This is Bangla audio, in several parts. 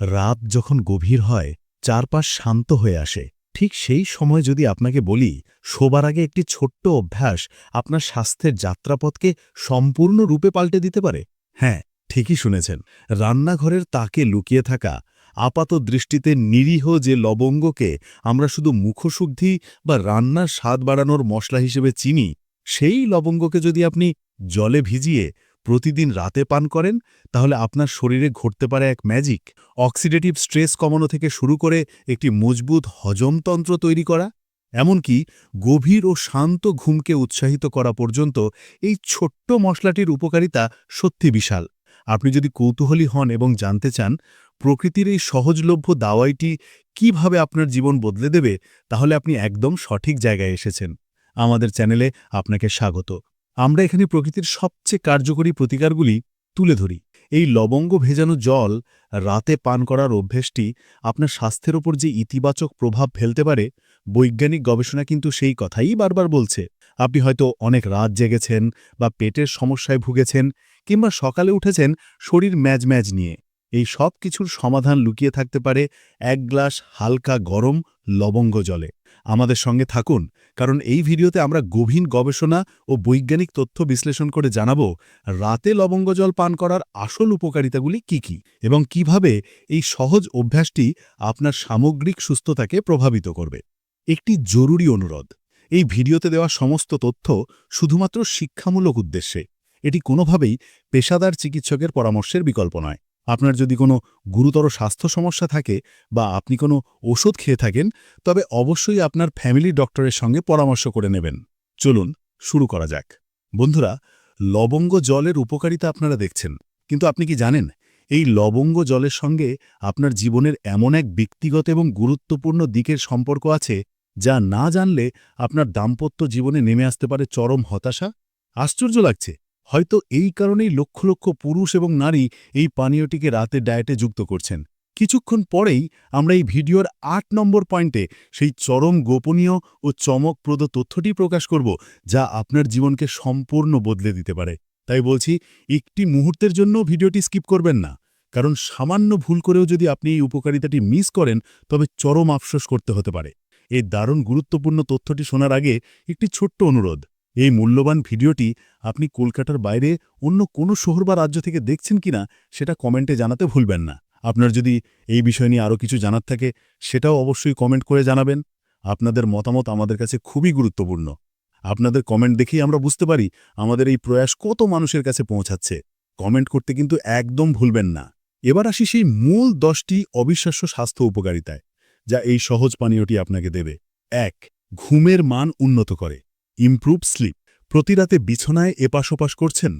রাত যখন গভীর হয়, চারপাশ শান্ত হয়ে আসে। ঠিক সেই সময় যদি আপনাকে বলি, শোবার আগে একটি ছোট্ট অভ্যাস আপনার স্বাস্থ্যের যাত্রাপথকে সম্পূর্ণরূপে পাল্টে দিতে পারে। হ্যাঁ ঠিকই শুনেছেন। রান্নাঘরের তাকে লুকিয়ে থাকা, আপাত দৃষ্টিতে নিরীহ যে লবঙ্গকে আমরা শুধু মুখশুদ্ধি বা রান্নার স্বাদ বাড়ানোর মশলা হিসেবে চিনি, সেই লবঙ্গকে যদি আপনি জলে ভিজিয়ে প্রতিদিন রাতে পান করেন, তাহলে আপনার শরীরে ঘটতে পারে এক ম্যাজিক অক্সিডেটিভ স্ট্রেস কমানো থেকে শুরু করে একটি মজবুত হজমতন্ত্র তৈরি করা, এমনকি গভীর ও শান্ত ঘুমকে উৎসাহিত করা পর্যন্ত এই ছোট্ট মশলাটির উপকারিতা সত্যি বিশাল। আপনি যদি কৌতূহলী হন এবং জানতে চান প্রকৃতির এই সহজলভ্য দাওয়াইটি কীভাবে আপনার জীবন বদলে দেবে, তাহলে আপনি একদম সঠিক জায়গায় এসেছেন। আমাদের চ্যানেলে আপনাকে স্বাগত। আমরা এখানে প্রকৃতির সবচেয়ে কার্যকরী প্রতিকারগুলি তুলে ধরি। এই লবঙ্গ ভেজানো জল রাতে পান করার অভ্যেসটি আপনার স্বাস্থ্যের ওপর যে ইতিবাচক প্রভাব ফেলতে পারে, বৈজ্ঞানিক গবেষণা কিন্তু সেই কথাই বারবার বলছে। আপনি হয়তো অনেক রাত জেগেছেন বা পেটের সমস্যায় ভুগেছেন কিংবা সকালে উঠেছেন শরীর ম্যাজ ম্যাজ নিয়ে। এই সব কিছুর সমাধান লুকিয়ে থাকতে পারে এক গ্লাস হালকা গরম লবঙ্গ জলে। আমাদের সঙ্গে থাকুন, কারণ এই ভিডিওতে আমরা গভীর গবেষণা ও বৈজ্ঞানিক তথ্য বিশ্লেষণ করে জানাব রাতে লবঙ্গ জল পান করার আসল উপকারিতাগুলি কি কি এবং কীভাবে এই সহজ অভ্যাসটি আপনার সামগ্রিক সুস্থতাকে প্রভাবিত করবে। একটি জরুরি অনুরোধ, এই ভিডিওতে দেওয়া সমস্ত তথ্য শুধুমাত্র শিক্ষামূলক উদ্দেশ্যে, এটি কোনোভাবেই পেশাদার চিকিৎসকের পরামর্শের বিকল্প নয়। আপনার যদি কোনো গুরুতর স্বাস্থ্য সমস্যা থাকে বা আপনি কোনো ওষুধ খেয়ে থাকেন, তবে অবশ্যই আপনার ফ্যামিলি ডক্টরের সঙ্গে পরামর্শ করে নেবেন। চলুন, শুরু করা যাক। বন্ধুরা, লবঙ্গ জলের উপকারিতা আপনারা দেখছেন, কিন্তু আপনি কি জানেন, এই লবঙ্গ জলের সঙ্গে আপনার জীবনের এমন এক ব্যক্তিগত এবং গুরুত্বপূর্ণ দিকের সম্পর্ক আছে, যা না জানলে আপনার দাম্পত্য জীবনে নেমে আসতে পারে চরম হতাশা? আশ্চর্য লাগছে! হয়তো এই কারণেই লক্ষ লক্ষ পুরুষ এবং নারী এই পানীয়টিকে রাতে ডায়েটে যুক্ত করছেন। কিছুক্ষণ পরেই আমরা এই ভিডিওর আট নম্বর পয়েন্টে সেই চরম গোপনীয় ও চমকপ্রদ তথ্যটি প্রকাশ করব, যা আপনার জীবনকে সম্পূর্ণ বদলে দিতে পারে। তাই বলছি, একটি মুহূর্তের জন্য ভিডিওটি স্কিপ করবেন না, কারণ সামান্য ভুল করেও যদি আপনি এই উপকারিতাটি মিস করেন, তবে চরম আফসোস করতে হতে পারে। এই দারুণ গুরুত্বপূর্ণ তথ্যটি শোনার আগে একটি ছোট্ট অনুরোধ এই মূল্যবান ভিডিওটি আপনি কলকাতার বাইরে অন্য কোনো শহর বা রাজ্য থেকে দেখছেন কিনা সেটা কমেন্টে জানাতে ভুলবেন না। আপনার যদি এই বিষয় নিয়ে আরও কিছু জানার থাকে, সেটাও অবশ্যই কমেন্ট করে জানাবেন। আপনাদের মতামত আমাদের কাছে খুবই গুরুত্বপূর্ণ। আপনাদের কমেন্ট দেখেই আমরা বুঝতে পারি আমাদের এই প্রয়াস কত মানুষের কাছে পৌঁছাচ্ছে। কমেন্ট করতে কিন্তু একদম ভুলবেন না। এবার আসি সেই মূল দশটি অবিশ্বাস্য স্বাস্থ্য উপকারিতায়, যা এই সহজ পানীয়টি আপনাকে দেবে। এক, ঘুমের মান উন্নত করে। Improve slip. প্রতিরাতে বিছনায় এপাশ ওপাশ করছেন?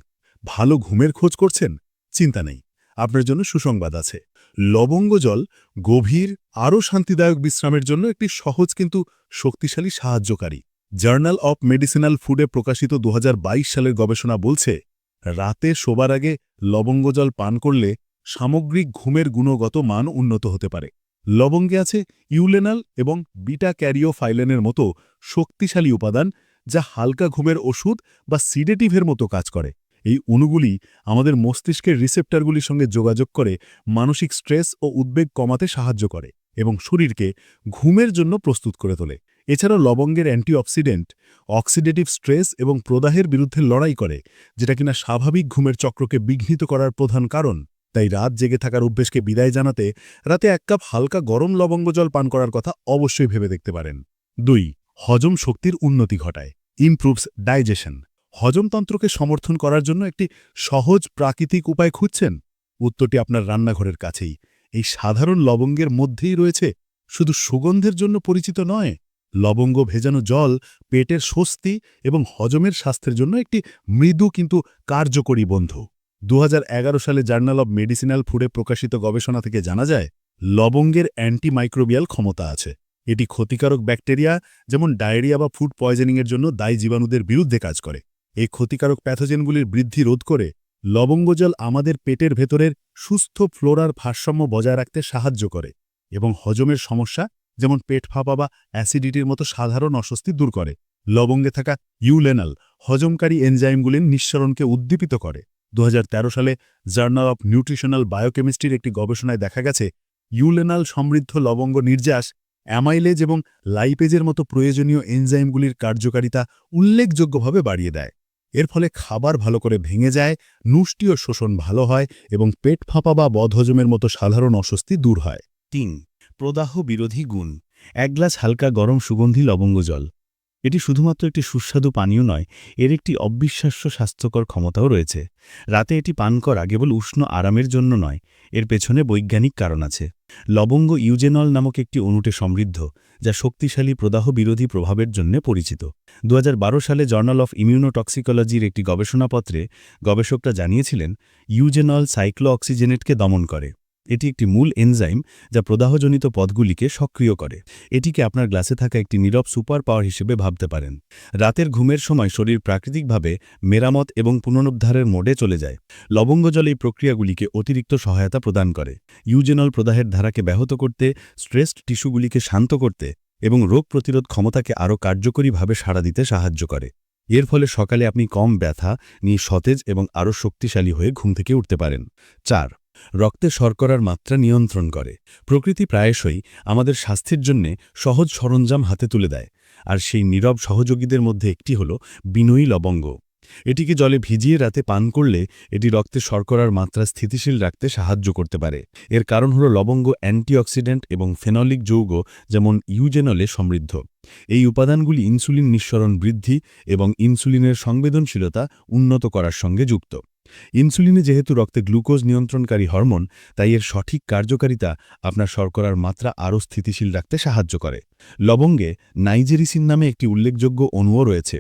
ভালো ঘুমের খোঁজ করছেন? চিন্তা নেই, আপনার জন্য সুসংবাদ আছে। লবঙ্গ জল গভীর, আরও শান্তিদায়ক বিশ্রামের জন্য একটি সহজ কিন্তু শক্তিশালী সাহায্যকারী। জার্নাল অব মেডিসিনাল ফুডে প্রকাশিত দু হাজার বাইশ সালের গবেষণা বলছে, রাতে শোবার আগে লবঙ্গ জল পান করলে সামগ্রিক ঘুমের গুণগত মান উন্নত হতে পারে। লবঙ্গে আছে ইউলেনাল এবং বিটা ক্যারিওফাইলেনের মতো শক্তিশালী উপাদান যা হালকা ঘুমের ওষুধ বা সিডেটিভের মতো কাজ করে। এই অণুগুলি আমাদের মস্তিষ্কের রিসেপ্টারগুলির সঙ্গে যোগাযোগ করে মানসিক স্ট্রেস ও উদ্বেগ কমাতে সাহায্য করে এবং শরীরকে ঘুমের জন্য প্রস্তুত করে তোলে। এছাড়াও লবঙ্গের অ্যান্টিঅক্সিডেন্ট, অক্সিডেটিভ স্ট্রেস এবং প্রদাহের বিরুদ্ধে লড়াই করে, যেটা কিনা স্বাভাবিক ঘুমের চক্রকে বিঘ্নিত করার প্রধান কারণ। তাই রাত জেগে থাকার অভ্যেসকে বিদায় জানাতে রাতে এক কাপ হালকা গরম লবঙ্গ জল পান করার কথা অবশ্যই ভেবে দেখতে পারেন। দুই হজম শক্তির উন্নতি ঘটায় ইমপ্রুভস ডাইজেশন হজমতন্ত্রকে সমর্থন করার জন্য একটি সহজ প্রাকৃতিক উপায় খুঁজছেন? উত্তরটি আপনার রান্নাঘরের কাছেই। এই সাধারণ লবঙ্গের মধ্যেই রয়েছে। শুধু সুগন্ধের জন্য পরিচিত নয়, লবঙ্গ ভেজানো জল, পেটের স্বস্তি এবং হজমের স্বাস্থ্যের জন্য একটি মৃদু কিন্তু কার্যকরী বন্ধু। দু হাজার এগারো সালে জার্নাল অব মেডিসিনাল ফুডে প্রকাশিত গবেষণা থেকে জানা যায়, লবঙ্গের অ্যান্টিমাইক্রোবিয়াল ক্ষমতা আছে। এটি ক্ষতিকারক ব্যাকটেরিয়া, যেমন ডায়রিয়া বা ফুড পয়জনিংয়ের জন্য দায়ী জীবাণুদের বিরুদ্ধে কাজ করে। এই ক্ষতিকারক প্যাথোজেনগুলির বৃদ্ধি রোধ করে লবঙ্গজল আমাদের পেটের ভেতরের সুস্থ ফ্লোরার ভারসাম্য বজায় রাখতে সাহায্য করে এবং হজমের সমস্যা, যেমন পেট ফাঁপা বা অ্যাসিডিটির মতো সাধারণ অস্বস্তি দূর করে। লবঙ্গে থাকা ইউলেনাল, হজমকারী এনজাইমগুলির নিঃসরণকে উদ্দীপিত করে। দু হাজার তেরো সালে জার্নাল অফ নিউট্রিশনাল বায়োকেমিস্ট্রির একটি গবেষণায় দেখা গেছে, ইউলেনাল সমৃদ্ধ লবঙ্গ নির্যাস অ্যামাইলেজ এবং লাইপেজের মতো প্রয়োজনীয় এনজাইমগুলির কার্যকারিতা উল্লেখযোগ্যভাবে বাড়িয়ে দেয়। এর ফলে খাবার ভালো করে ভেঙে যায় নুষ্টিও শোষণ ভালো হয় এবং পেট ফাঁপা বা বদহজমের মতো সাধারণ অস্বস্তি দূর হয়। তিন, প্রদাহ বিরোধী গুণ। এক গ্লাস হালকা গরম সুগন্ধি লবঙ্গ জল। এটি শুধুমাত্র একটি সুস্বাদু পানীয় নয়, এর একটি অবিশ্বাস্য স্বাস্থ্যকর ক্ষমতাও রয়েছে। রাতে এটি পান করা কেবল উষ্ণ আরামের জন্য নয়, এর পেছনে বৈজ্ঞানিক কারণ আছে। লবঙ্গ ইউজেনল নামক একটি অণুটে সমৃদ্ধ, যা শক্তিশালী প্রদাহ বিরোধী প্রভাবের জন্য পরিচিত। দু হাজার বারো সালে জার্নাল অফ ইমিউনোটক্সিকোলজির একটি গবেষণাপত্রে গবেষকরা জানিয়েছিলেন, ইউজেনল সাইক্লো অক্সিজেনেটকে দমন করে। এটি একটি মূল এনজাইম যা প্রদাহজনিত পথগুলিকে সক্রিয় করে। এটিকে আপনার গ্লাসে থাকা একটি নীরব সুপার পাওয়ার হিসেবে ভাবতে পারেন। রাতের ঘুমের সময় শরীর প্রাকৃতিকভাবে মেরামত এবং পুনরুদ্ধারের মোডে চলে যায়। লবঙ্গ জল এই প্রক্রিয়াগুলিকে অতিরিক্ত সহায়তা প্রদান করে। ইউজেনল প্রদাহের ধারাকে ব্যাহত করতে, স্ট্রেসড টিস্যুগুলিকে শান্ত করতে এবং রোগ প্রতিরোধ ক্ষমতাকে আরও কার্যকরীভাবে সাড়া দিতে সাহায্য করে। এর ফলে সকালে আপনি কম ব্যথা নিয়ে সতেজ এবং আরও শক্তিশালী হয়ে ঘুম থেকে উঠতে পারেন। চার রক্তে শর্করার মাত্রা নিয়ন্ত্রণ করে। প্রকৃতি প্রায়শই আমাদের স্বাস্থ্যের জন্যে সহজ সরঞ্জাম হাতে তুলে দেয়। আর সেই নীরব সহযোগীদের মধ্যে একটি হল বিনয়ী লবঙ্গ। এটিকে জলে ভিজিয়ে রাতে পান করলে এটি রক্তে শর্করার মাত্রা স্থিতিশীল রাখতে সাহায্য করতে পারে। এর কারণ হল লবঙ্গ, অ্যান্টিঅক্সিডেন্ট এবং ফেনলিক যৌগ যেমন ইউজেনলে সমৃদ্ধ। এই উপাদানগুলি ইনসুলিন নিঃসরণ বৃদ্ধি এবং ইনসুলিনের সংবেদনশীলতা উন্নত করার সঙ্গে যুক্ত। ইনসুলিনে যেহেতু রক্তে গ্লুকোজ নিয়ন্ত্রণকারী হরমোন, তাই এর সঠিক কার্যকারিতা আপনার শর্করার মাত্রা আরও স্থিতিশীল রাখতে সাহায্য করে। লবঙ্গে নাইজেরিসিন নামে একটি উল্লেখযোগ্য অণুও রয়েছে।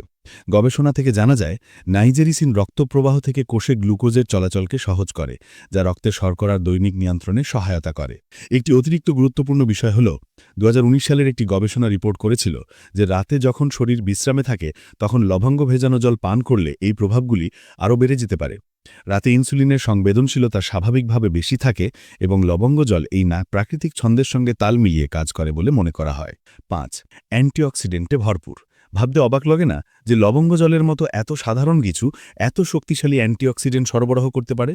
গবেষণা থেকে জানা যায়, নাইজেরিসিন রক্তপ্রবাহ থেকে কোষে গ্লুকোজের চলাচলকে সহজ করে, যা রক্তের শর্করার দৈনিক নিয়ন্ত্রণে সহায়তা করে। একটি অতিরিক্ত গুরুত্বপূর্ণ বিষয় হল দু হাজার উনিশ সালের একটি গবেষণা রিপোর্ট করেছিল যে রাতে যখন শরীর বিশ্রামে থাকে, তখন লবঙ্গ ভেজানো জল পান করলে এই প্রভাবগুলি আরও বেড়ে যেতে পারে। রাতে ইনসুলিনের সংবেদনশীলতা স্বাভাবিকভাবে বেশি থাকে এবং লবঙ্গ জল এই না, প্রাকৃতিক ছন্দের সঙ্গে তাল মিলিয়ে কাজ করে বলে মনে করা হয়। পাঁচ, অ্যান্টিঅক্সিডেন্টে ভরপুর। ভাবতে অবাক লাগে না যে লবঙ্গ জলের মতো এত সাধারণ কিছু এত শক্তিশালী অ্যান্টিঅক্সিডেন্ট সরবরাহ করতে পারে?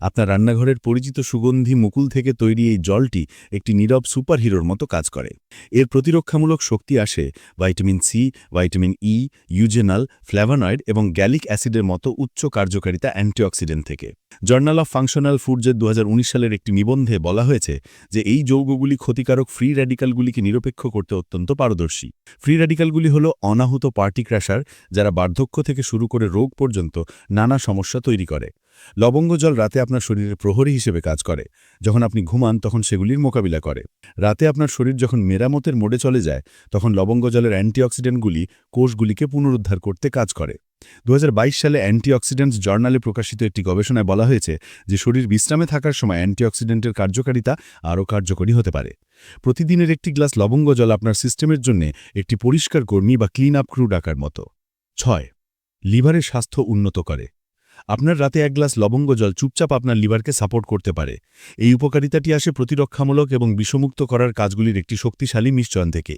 আপনার রান্নাঘরের পরিচিত সুগন্ধি মুকুল থেকে তৈরি এই জলটি একটি নীরব সুপারহিরোর মতো কাজ করে। এর প্রতিরক্ষামূলক শক্তি আসে vitamin C, vitamin E, eugenol, flavonoid এবং গ্যালিক অ্যাসিডের মতো উচ্চ কার্যকারিতা অ্যান্টিঅক্সিডেন্ট থেকে। জার্নাল অফ ফাংশনাল ফুডসের দু সালের একটি নিবন্ধে বলা হয়েছে যে এই যৌগগুলি ক্ষতিকারক ফ্রি র্যাডিক্যালগুলিকে নিরপেক্ষ করতে অত্যন্ত পারদর্শী। ফ্রি র্যাডিক্যালগুলি হল অনাহুত পার্টি ক্র্যাশার যারা বার্ধক্য থেকে শুরু করে রোগ পর্যন্ত নানা সমস্যা তৈরি করে। লবঙ্গ জল রাতে আপনার শরীরের প্রহরী হিসেবে কাজ করে। যখন আপনি ঘুমান, তখন সেগুলির মোকাবিলা করে। রাতে আপনার শরীর যখন মেরামতের মোডে চলে যায়, তখন লবঙ্গ জলের অ্যান্টিঅক্সিডেন্টগুলি কোষগুলিকে পুনরুদ্ধার করতে কাজ করে। দু হাজার বাইশ সালে অ্যান্টিঅক্সিডেন্টস জার্নালে প্রকাশিত একটি গবেষণায় বলা হয়েছে যে, শরীর বিশ্রামে থাকার সময় অ্যান্টিঅক্সিডেন্টের কার্যকারিতা আরও কার্যকরী হতে পারে। প্রতিদিনের একটি গ্লাস লবঙ্গ জল আপনার সিস্টেমের জন্য একটি পরিষ্কার কর্মী বা ক্লিন আপ ক্রু ডাকার মতো। ছয়, লিভারের স্বাস্থ্য উন্নত করে। আপনার রাতে এক গ্লাস লবঙ্গ জল চুপচাপ আপনার লিভারকে সাপোর্ট করতে পারে। এই উপকারিতাটি আসে প্রতিরক্ষামূলক এবং বিষমুক্ত করার কাজগুলির একটি শক্তিশালী মিশ্রণ থেকে।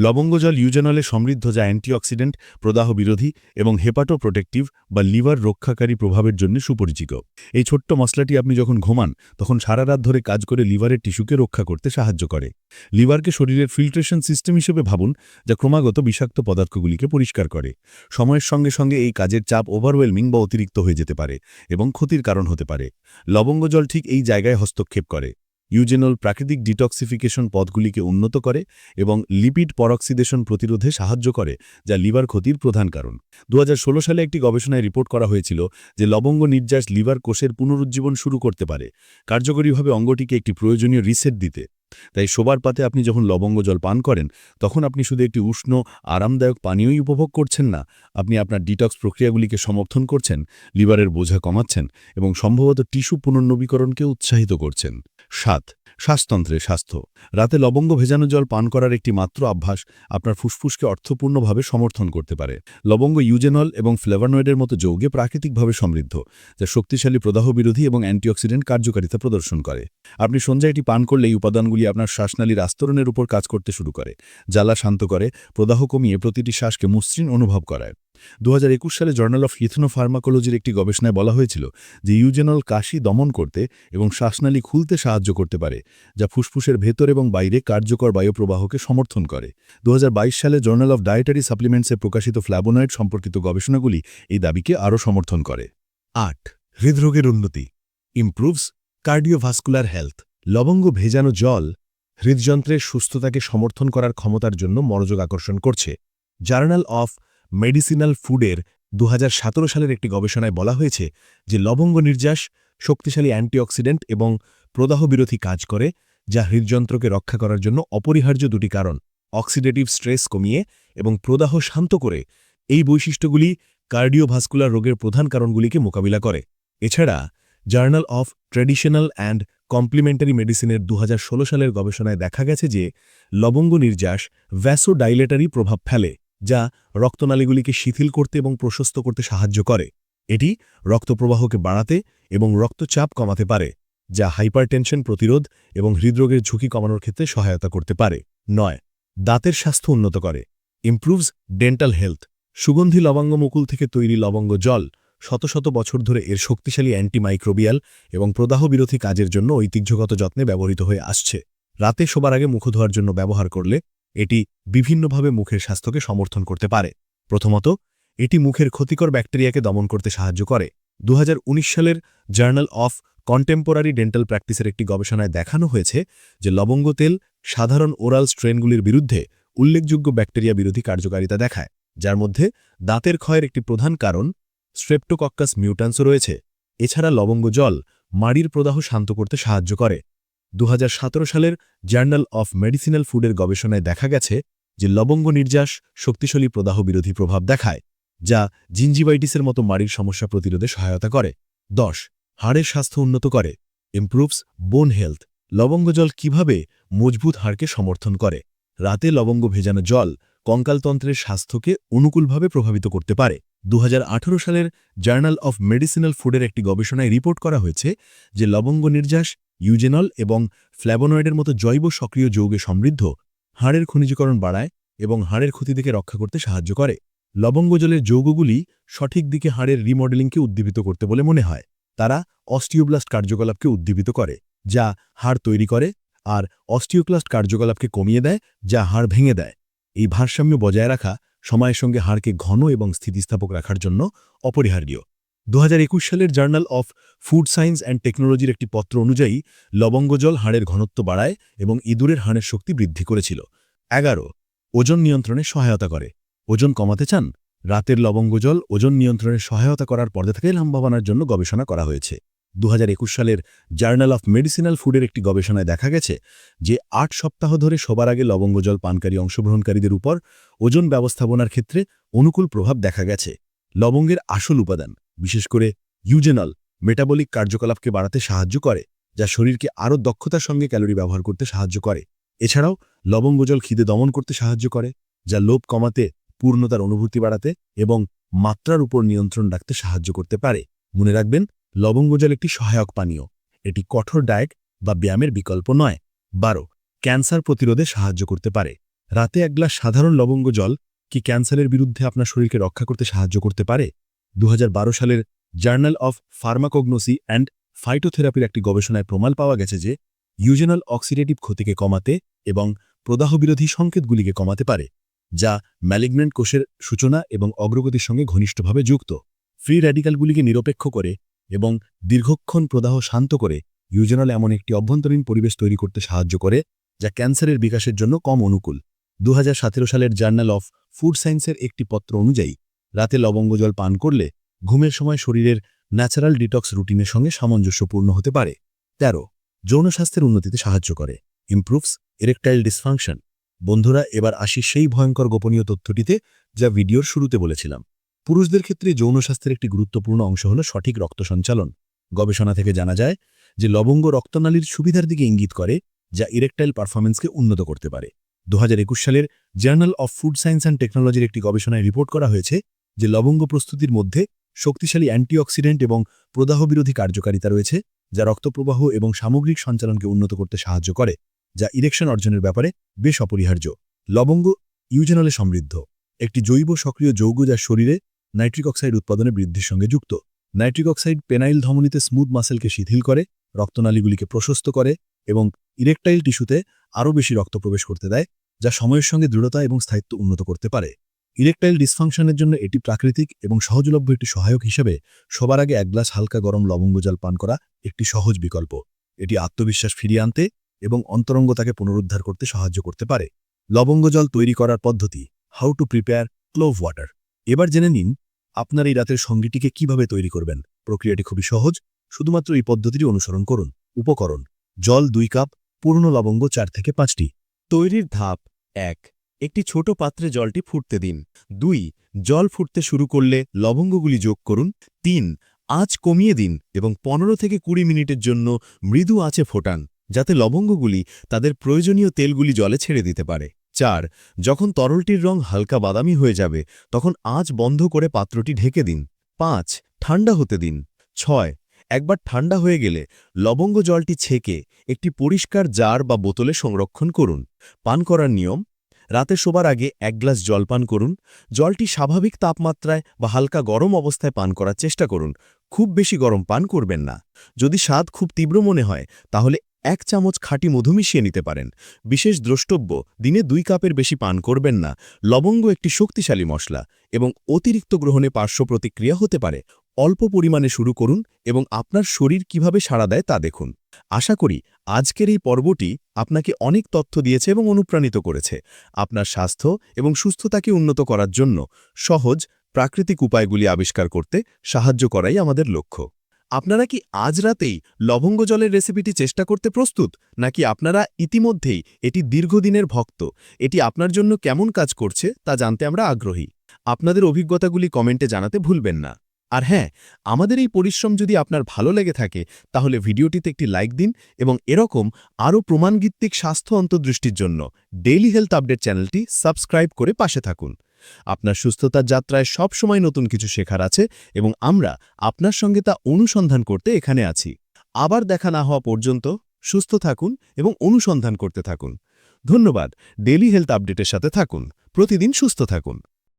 লবঙ্গ জল ইউজেনলে সমৃদ্ধ যা অ্যান্টিঅক্সিডেন্ট, প্রদাহ বিরোধী এবং হেপাটো প্রোটেক্টিভ বা লিভার রক্ষাকারী প্রভাবের জন্য সুপরিচিত। এই ছোট্ট মশলাটি আপনি যখন ঘুমান, তখন সারা রাত ধরে কাজ করে লিভারের টিস্যুকে রক্ষা করতে সাহায্য করে। লিভারকে শরীরের ফিল্ট্রেশন সিস্টেম হিসেবে ভাবুন, যা ক্রমাগত বিষাক্ত পদার্থগুলিকে পরিষ্কার করে। সময়ের সঙ্গে সঙ্গে এই কাজের চাপ ওভারওয়েলমিং বা অতিরিক্ত হয়ে যেতে পারে এবং ক্ষতির কারণ হতে পারে। লবঙ্গ জল ঠিক এই জায়গায় হস্তক্ষেপ করে। ইউজেনল প্রাকৃতিক ডিটক্সিফিকেশন পথগুলিকে উন্নত করে এবং লিপিড পরক্সিডেশন প্রতিরোধে সাহায্য করে, যা লিভার ক্ষতির প্রধান কারণ। দুহাজার ষোলো সালে একটি গবেষণায় রিপোর্ট করা হয়েছিল যে লবঙ্গ নির্যাস লিভার কোষের পুনরুজ্জীবন শুরু করতে পারে। কার্যকরীভাবে অঙ্গটিকে একটি প্রয়োজনীয় রিসেট দিতে। তাই শোবার পাতে আপনি যখন লবঙ্গ জল পান করেন, তখন আপনি শুধু একটি উষ্ণ, আরামদায়ক পানীয়ই উপভোগ করছেন না। আপনি আপনার ডিটক্স প্রক্রিয়াগুলিকে সমর্থন করছেন, লিভারের বোঝা কমাচ্ছেন এবং সম্ভবত টিস্যু পুনর্নবীকরণকে উৎসাহিত করছেন। সাত শ্বাসতন্ত্রে স্বাস্থ্য। রাতে লবঙ্গ ভেজানো জল পান করার একটি মাত্র অভ্যাস আপনার ফুসফুসকে অর্থপূর্ণভাবে সমর্থন করতে পারে। লবঙ্গ ইউজেনল এবং ফ্লেভানয়েডের মতো যৌগে প্রাকৃতিকভাবে সমৃদ্ধ, যা শক্তিশালী প্রদাহ বিরোধী এবং অ্যান্টিঅক্সিডেন্ট কার্যকারিতা প্রদর্শন করে। আপনি সন্ধ্যায় এটি পান করলে এই উপাদানগুলি আপনার শ্বাসনালীর আস্তরণের উপর কাজ করতে শুরু করে, জ্বালা শান্ত করে, প্রদাহ কমিয়ে প্রতিটি শ্বাসকে মসৃণ অনুভব করায়। দু হাজার একুশ সালে জার্নাল অফ ইথনোফার্মাকোলজির একটি গবেষণায় বলা হয়েছিল যে ইউজেনল কাশি দমন করতে এবং শ্বাসনালী খুলতে সাহায্য করতে পারে, যা ফুসফুসের ভেতর এবং বাইরে কার্যকর বায়ুপ্রবাহকে সমর্থন করে। দু হাজার বাইশ সালে জার্নাল অফ ডায়েটারি সাপ্লিমেন্টসে প্রকাশিত ফ্ল্যাবোনয়েড সম্পর্কিত গবেষণাগুলি এই দাবিকে আরও সমর্থন করে। আট, হৃদরোগের উন্নতি। Improves cardiovascular health. লবঙ্গ ভেজানো জল হৃদযন্ত্রের সুস্থতাকে সমর্থন করার ক্ষমতার জন্য মনোযোগ আকর্ষণ করছে। জার্নাল অফ মেডিসিনাল ফুডের দু হাজার সতেরো সালের একটি গবেষণায় বলা হয়েছে যে লবঙ্গ নির্যাস শক্তিশালী অ্যান্টিঅক্সিডেন্ট এবং প্রদাহবিরোধী কাজ করে, যা হৃদযন্ত্রকে রক্ষা করার জন্য অপরিহার্য দুটি কারণ, অক্সিডেটিভ স্ট্রেস কমিয়ে এবং প্রদাহ শান্ত করে। এই বৈশিষ্ট্যগুলি কার্ডিওভাস্কুলার রোগের প্রধান কারণগুলিকে মোকাবিলা করে। এছাড়া, journal of traditional and complementary মেডিসিনের দু হাজার ষোলো সালের গবেষণায় দেখা গেছে যে লবঙ্গ নির্যাস ভ্যাসোডাইলেটারি প্রভাব ফেলে। যা রক্তনালীগুলিকে শিথিল করতে এবং প্রশস্ত করতে সাহায্য করে। এটি রক্তপ্রবাহকে বাড়াতে এবং রক্তচাপ কমাতে পারে, যা হাইপারটেনশন প্রতিরোধ এবং হৃদরোগের ঝুঁকি কমানোর ক্ষেত্রে সহায়তা করতে পারে। নয়, দাঁতের স্বাস্থ্য উন্নত করে। ইমপ্রুভস ডেন্টাল হেলথ সুগন্ধি লবঙ্গ মুকুল থেকে তৈরি লবঙ্গ জল শত শত বছর ধরে এর শক্তিশালী অ্যান্টিমাইক্রোবিয়াল এবং প্রদাহ বিরোধী কাজের জন্য ঐতিহ্যগত যত্নে ব্যবহৃত হয়ে আসছে। রাতে শোবার আগে মুখ ধোয়ার জন্য ব্যবহার করলে এটি বিভিন্নভাবে মুখের স্বাস্থ্যকে সমর্থন করতে পারে। প্রথমত, এটি মুখের ক্ষতিকর ব্যাকটেরিয়াকে দমন করতে সাহায্য করে। দু হাজার উনিশ সালের জার্নাল অফ কন্টেম্পোরারি ডেন্টাল প্র্যাকটিসের একটি গবেষণায় দেখানো হয়েছে যে লবঙ্গ তেল সাধারণ ওরাল স্ট্রেনগুলির বিরুদ্ধে উল্লেখযোগ্য ব্যাকটেরিয়া বিরোধী কার্যকারিতা দেখায়, যার মধ্যে দাঁতের ক্ষয়ের একটি প্রধান কারণ স্ট্রেপ্টোকক্কাস মিউটান্সও রয়েছে। এছাড়া লবঙ্গ জল মাড়ির প্রদাহ শান্ত করতে সাহায্য করে। দু হাজার সতেরো সালের জার্নাল অফ মেডিসিনাল ফুডের গবেষণায় দেখা গেছে যে লবঙ্গ নির্যাস শক্তিশালী প্রদাহ বিরোধী প্রভাব দেখায়, যা জিঞ্জিভাইটিসের মতো মাড়ির সমস্যা প্রতিরোধে সহায়তা করে। দশ, হাড়ের স্বাস্থ্য উন্নত করে। ইমপ্রুভস বোন হেলথ লবঙ্গ জল কীভাবে মজবুত হাড়কে সমর্থন করে? রাতে লবঙ্গ ভেজানো জল কঙ্কালতন্ত্রের স্বাস্থ্যকে অনুকূলভাবে প্রভাবিত করতে পারে। দু হাজার আঠেরো সালের জার্নাল অফ মেডিসিনাল ফুডের একটি গবেষণায় রিপোর্ট করা হয়েছে যে লবঙ্গ নির্যাস ইউজেনল এবং ফ্ল্যাবোনয়েডের মতো জৈব সক্রিয় যৌগে সমৃদ্ধ, হাড়ের খনিজীকরণ বাড়ায় এবং হাড়ের ক্ষতি থেকে রক্ষা করতে সাহায্য করে। লবঙ্গ জলের যৌগগুলি সঠিক দিকে হাড়ের রিমডেলিংকে উদ্দীপিত করতে বলে মনে হয়। তারা অস্টিওব্লাস্ট কার্যকলাপকে উদ্দীপিত করে, যা হাড় তৈরি করে আর অস্টিওক্লাস্ট কার্যকলাপকে কমিয়ে দেয়, যা হাড় ভেঙে দেয়। এই ভারসাম্য বজায় রাখা সময়ের সঙ্গে হাড়কে ঘন এবং স্থিতিস্থাপক রাখার জন্য অপরিহার্য। দু হাজার একুশ সালের journal of food science and টেকনোলজির একটি পত্র অনুযায়ী, লবঙ্গ জল হাড়ের ঘনত্ব বাড়ায় এবং ইঁদুরের হাড়ের শক্তি বৃদ্ধি করেছিল। এগারো, ওজন নিয়ন্ত্রণে সহায়তা করে। ওজন কমাতে চান? রাতের লবঙ্গ জল ওজন নিয়ন্ত্রণে সহায়তা করার পর্দা থেকে লাম্বাবানার জন্য গবেষণা করা হয়েছে। দু হাজার একুশ সালের জার্নাল অফ মেডিসিনাল ফুডের একটি গবেষণায় দেখা গেছে যে, আট সপ্তাহ ধরে সবার আগে লবঙ্গ জল পানকারী অংশগ্রহণকারীদের উপর ওজন ব্যবস্থাপনার ক্ষেত্রে অনুকূল প্রভাব দেখা গেছে। লবঙ্গের আসল উপাদান বিশেষ করে ইউজেনল মেটাবলিক কার্যকলাপকে বাড়াতে সাহায্য করে, যা শরীরকে আরও দক্ষতার সঙ্গে ক্যালোরি ব্যবহার করতে সাহায্য করে। এছাড়াও লবঙ্গ জল খিদে দমন করতে সাহায্য করে, যা লোভ কমাতে, পূর্ণতার অনুভূতি বাড়াতে এবং মাত্রার উপর নিয়ন্ত্রণ রাখতে সাহায্য করতে পারে। মনে রাখবেন, লবঙ্গ জল একটি সহায়ক পানীয়। এটি কঠোর ডায়েট বা ব্যায়ামের বিকল্প নয়, বারো, ক্যান্সার প্রতিরোধে সাহায্য করতে পারে। রাতে এক গ্লাস সাধারণ লবঙ্গ জল কি ক্যান্সারের বিরুদ্ধে আপনার শরীরকে রক্ষা করতে সাহায্য করতে পারে? দু হাজার বারো সালের জার্নাল অফ ফার্মাকোগনোসি অ্যান্ড ফাইটোথেরাপির একটি গবেষণায় প্রমাণ পাওয়া গেছে যে ইউজেনাল অক্সিডেটিভ ক্ষতিকে কমাতে এবং প্রদাহবিরোধী সংকেতগুলিকে কমাতে পারে, যা ম্যালিগনেন্ট কোষের সূচনা এবং অগ্রগতির সঙ্গে ঘনিষ্ঠভাবে যুক্ত। ফ্রি র্যাডিক্যালগুলিকে নিরপেক্ষ করে এবং দীর্ঘক্ষণ প্রদাহ শান্ত করে ইউজেনাল এমন একটি অভ্যন্তরীণ পরিবেশ তৈরি করতে সাহায্য করে, যা ক্যান্সারের বিকাশের জন্য কম অনুকূল। দু হাজার সতেরো সালের জার্নাল অফ ফুড সায়েন্সের একটি পত্র অনুযায়ী রাতে লবঙ্গ জল পান করলে ঘুমের সময় শরীরের ন্যাচারাল ডিটক্স রুটিনের সঙ্গে সামঞ্জস্যপূর্ণ হতে পারে। তেরো, যৌন স্বাস্থ্যের উন্নতিতে সাহায্য করে। Improves erectile dysfunction. বন্ধুরা, এবার আসি সেই ভয়ঙ্কর গোপনীয় তথ্যটিতে যা ভিডিওর শুরুতে বলেছিলাম। পুরুষদের ক্ষেত্রে যৌন স্বাস্থ্যের একটি গুরুত্বপূর্ণ অংশ হল সঠিক রক্ত সঞ্চালন। গবেষণা থেকে জানা যায় যে লবঙ্গ রক্তনালীর সুবিধার দিকে ইঙ্গিত করে, যা ইরেকটাইল পারফরমেন্সকে উন্নত করতে পারে। দু হাজার একুশ সালের journal of food science and টেকনোলজির একটি গবেষণায় রিপোর্ট করা হয়েছে যে লবঙ্গ প্রস্তুতির মধ্যে শক্তিশালী অ্যান্টিঅক্সিডেন্ট এবং প্রদাহবিরোধী কার্যকারিতা রয়েছে, যা রক্তপ্রবাহ এবং সামগ্রিক সঞ্চালনকে উন্নত করতে সাহায্য করে, যা ইরেকশন অর্জনের ব্যাপারে বেশ অপরিহার্য। লবঙ্গ ইউজেনলে সমৃদ্ধ, একটি জৈব সক্রিয় যৌগ যা শরীরে নাইট্রিক অক্সাইড উৎপাদনে বৃদ্ধির সঙ্গে যুক্ত। নাইট্রিক অক্সাইড পেনাইল ধমনীতে স্মুথ মাসেলকে শিথিল করে, রক্তনালীগুলিকে প্রশস্ত করে এবং ইরেকটাইল টিস্যুতে আরও বেশি রক্ত প্রবেশ করতে দেয়, যা সময়ের সঙ্গে দৃঢ়তা এবং স্থায়িত্ব উন্নত করতে পারে। ইরেকটাইল ডিসফাংশনের জন্য এটি প্রাকৃতিক এবং সহজলভ্য একটি সহায়ক হিসেবে সবার আগে এক গ্লাস হালকা গরম লবঙ্গ জল পান করা একটি সহজ বিকল্প। এটি আত্মবিশ্বাস ফিরিয়ে আনতে এবং অন্তরঙ্গতাকে পুনরুদ্ধার করতে সাহায্য করতে পারে। লবঙ্গ জল তৈরি করার পদ্ধতি how to prepare clove water এবার জেনে নিন, আপনার এই রাতের সঙ্গীটিকে কীভাবে তৈরি করবেন। প্রক্রিয়াটি খুবই সহজ, শুধুমাত্র এই পদ্ধতিটি অনুসরণ করুন। উপকরণ, জল দুই কাপ পূর্ণ লবঙ্গ চার থেকে পাঁচটি। তৈরির ধাপ, এক। একটি ছোট পাত্রে জলটি ফুটতে দিন। দুই, জল ফুটতে শুরু করলে লবঙ্গগুলি যোগ করুন। তিন, আঁচ কমিয়ে দিন এবং পনেরো থেকে কুড়ি মিনিটের জন্য মৃদু আঁচে ফোটান, যাতে লবঙ্গগুলি তাদের প্রয়োজনীয় তেলগুলি জলে ছেড়ে দিতে পারে। চার, যখন তরলটির রং হালকা বাদামি হয়ে যাবে, তখন আঁচ বন্ধ করে পাত্রটি ঢেকে দিন। পাঁচ, ঠান্ডা হতে দিন। ছয়, একবার ঠান্ডা হয়ে গেলে লবঙ্গ জলটি ছেঁকে একটি পরিষ্কার জার বা বোতলে সংরক্ষণ করুন। পান করার নিয়ম রাতে শোবার আগে এক গ্লাস জল পান করুন। জলটি স্বাভাবিক তাপমাত্রায় বা হালকা গরম অবস্থায় পান করার চেষ্টা করুন। খুব বেশি গরম পান করবেন না। যদি স্বাদ খুব তীব্র মনে হয়, তাহলে এক চামচ খাঁটি মধু মিশিয়ে নিতে পারেন। বিশেষ দ্রষ্টব্য, দিনে দুই কাপের বেশি পান করবেন না। লবঙ্গ একটি শক্তিশালী মশলা এবং অতিরিক্ত গ্রহণে পার্শ্ব প্রতিক্রিয়া হতে পারে। অল্প পরিমাণে শুরু করুন এবং আপনার শরীর কীভাবে সাড়া দেয় তা দেখুন। আশা করি আজকের এই পর্বটি আপনাকে অনেক তথ্য দিয়েছে এবং অনুপ্রাণিত করেছে। আপনার স্বাস্থ্য এবং সুস্থতাকে উন্নত করার জন্য সহজ, প্রাকৃতিক উপায়গুলি আবিষ্কার করতে সাহায্য করাই আমাদের লক্ষ্য। আপনারা কি আজ রাতেই লবঙ্গ জলের রেসিপিটি চেষ্টা করতে প্রস্তুত? নাকি আপনারা ইতিমধ্যেই এটি দীর্ঘদিনের ভক্ত? এটি আপনার জন্য কেমন কাজ করছে তা জানতে আমরা আগ্রহী। আপনাদের অভিজ্ঞতাগুলি কমেন্টে জানাতে ভুলবেন না। আর হ্যাঁ আমাদের এই পরিশ্রম যদি আপনার ভালো লেগে থাকে, তাহলে ভিডিওটিতে একটি লাইক দিন এবং এরকম আরও প্রমাণভিত্তিক স্বাস্থ্য অন্তর্দৃষ্টির জন্য ডেইলি হেলথ আপডেট চ্যানেলটি সাবস্ক্রাইব করে পাশে থাকুন। আপনার সুস্থতার যাত্রায় সব সময় নতুন কিছু শেখার আছে এবং আমরা আপনার সঙ্গে তা অনুসন্ধান করতে এখানে আছি। আবার দেখা না হওয়া পর্যন্ত সুস্থ থাকুন এবং অনুসন্ধান করতে থাকুন। ধন্যবাদ, ডেইলি হেলথ আপডেটের সাথে থাকুন। প্রতিদিন সুস্থ থাকুন।